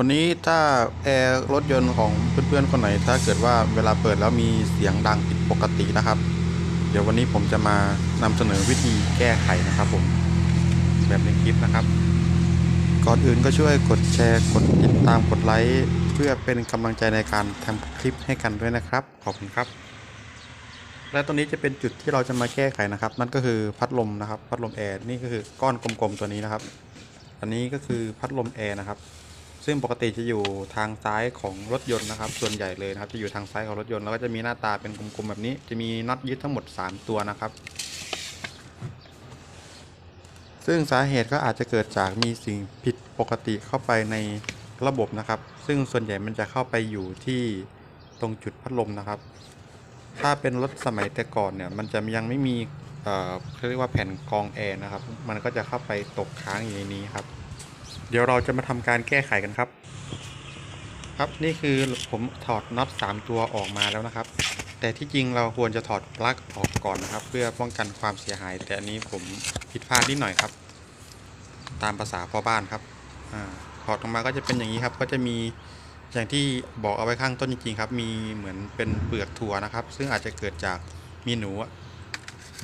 วันนี้ถ้าแอร์รถยนต์ของเพื่อนๆคนไหน ถ้าเกิดว่าเวลาเปิดแล้วมีเสียงดังผิดปกตินะครับ เดี๋ยววันนี้ผมจะมานำเสนอวิธีแก้ไขนะครับ ผมแบบในคลิปนะครับ ก่อนอื่นก็ช่วยกดแชร์กดติดตามกดไลค์เพื่อเป็นกำลังใจในการทำคลิปให้กันด้วยนะครับ ขอบคุณครับ และตรงนี้จะเป็นจุดที่เราจะมาแก้ไขนะครับ นั่นก็คือพัดลมนะครับ พัดลมแอร์นี่ก็คือก้อนกลมๆตัวนี้นะครับ อันนี้ก็คือพัดลมแอร์นะครับ ซึ่งปกติจะอยู่ทางซ้ายของรถยนต์นะครับ ส่วนใหญ่เลยนะครับ จะอยู่ทางซ้ายของรถยนต์แล้วก็จะมีหน้าตาเป็นกลมๆแบบนี้ จะมีน็อตยึดทั้งหมด 3 ตัวนะครับ ซึ่งสาเหตุก็อาจจะเกิดจากมีสิ่งผิดปกติเข้าไปในระบบนะครับ ซึ่งส่วนใหญ่มันจะเข้าไปอยู่ที่ตรงจุดพัดลมนะครับ ถ้าเป็นรถสมัยแต่ก่อนเนี่ย มันจะยังไม่มีเอ่อเขาเรียกว่าแผ่นกรองแอร์นะครับ มันก็จะเข้าไปตกค้างอยู่ในนี้ครับ เดี๋ยวเราจะมาทำการแก้ไขกันครับ ครับนี่คือผมถอดน็อต3 ตัวออกมาแล้วนะครับ แต่ที่จริงเราควรจะถอดปลั๊กออกก่อนนะครับ เพื่อป้องกันความเสียหาย แต่อันนี้ผมผิดพลาดนิดหน่อยครับ ตามภาษาพ่อบ้านครับอาถอดออกมาก็จะเป็นอย่างนี้ครับ ก็จะมีอย่างที่บอกเอาไว้ข้างต้นจริงๆครับ มีเหมือนเป็นเปลือกถั่วนะครับ ซึ่งอาจจะเกิดจากมีหนู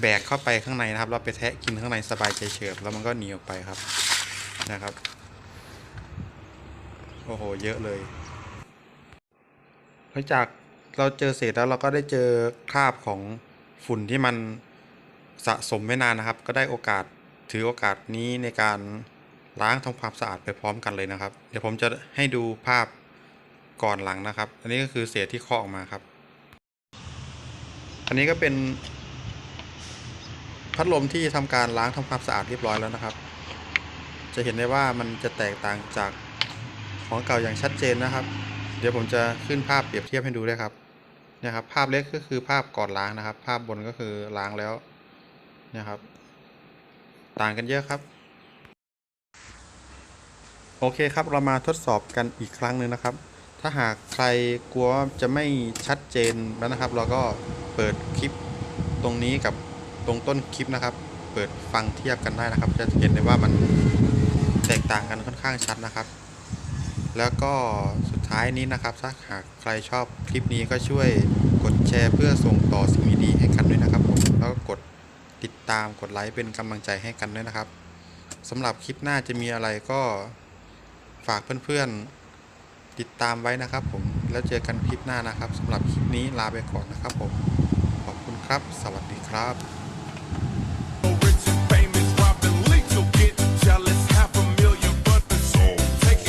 แบกเข้าไปข้างในนะครับแล้วไปแทะกินข้างในสบายใจเฉิบแล้วมันก็หนีออกไปครับนะครับ โอ้โห เยอะเลยหลังจากเราเจอเศษแล้วเราก็ได้เจอคราบของฝุ่นที่มันสะสมไว้นานนะครับ ก็ได้โอกาสถือโอกาสนี้ในการล้างทำความสะอาดไปพร้อมกันเลยนะครับ เดี๋ยวผมจะให้ดูภาพก่อนหลังนะครับ อันนี้ก็คือเศษที่เคาะออกมาครับ อันนี้ก็เป็นพัดลมที่ทำการล้างทำความสะอาดเรียบร้อยแล้วนะครับ จะเห็นได้ว่ามันจะแตกต่างจาก ของเก่าอย่างชัดเจนนะครับ เดี๋ยวผมจะขึ้นภาพเปรียบเทียบให้ดูด้วยครับเนี่ยครับ ภาพเล็กก็คือภาพก่อนล้างนะครับ ภาพบนก็คือล้างแล้วเนี่ยครับ ต่างกันเยอะครับ โอเคครับเรามาทดสอบกันอีกครั้งหนึ่งนะครับ ถ้าหากใครกลัวจะไม่ชัดเจนแล้วนะครับ เราก็เปิดคลิปตรงนี้กับตรงต้นคลิปนะครับ เปิดฟังเทียบกันได้นะครับ จะเห็นได้ว่ามันแตกต่างกันค่อนข้างชัดนะครับ แล้วก็สุดท้ายนี้นะครับถ้าหากใครชอบคลิปนี้ก็ช่วยกดแชร์เพื่อส่งต่อสิ่งดีๆให้กันด้วยนะครับผมแล้วก็กดติดตามกดไลค์เป็นกำลังใจให้กันด้วยนะครับสำหรับคลิปหน้าจะมีอะไรก็ฝากเพื่อนๆติดตามไว้นะครับผมแล้วเจอกันคลิปหน้านะครับสำหรับคลิปนี้ลาไปก่อนนะครับผมขอบคุณครับ สวัสดีครับ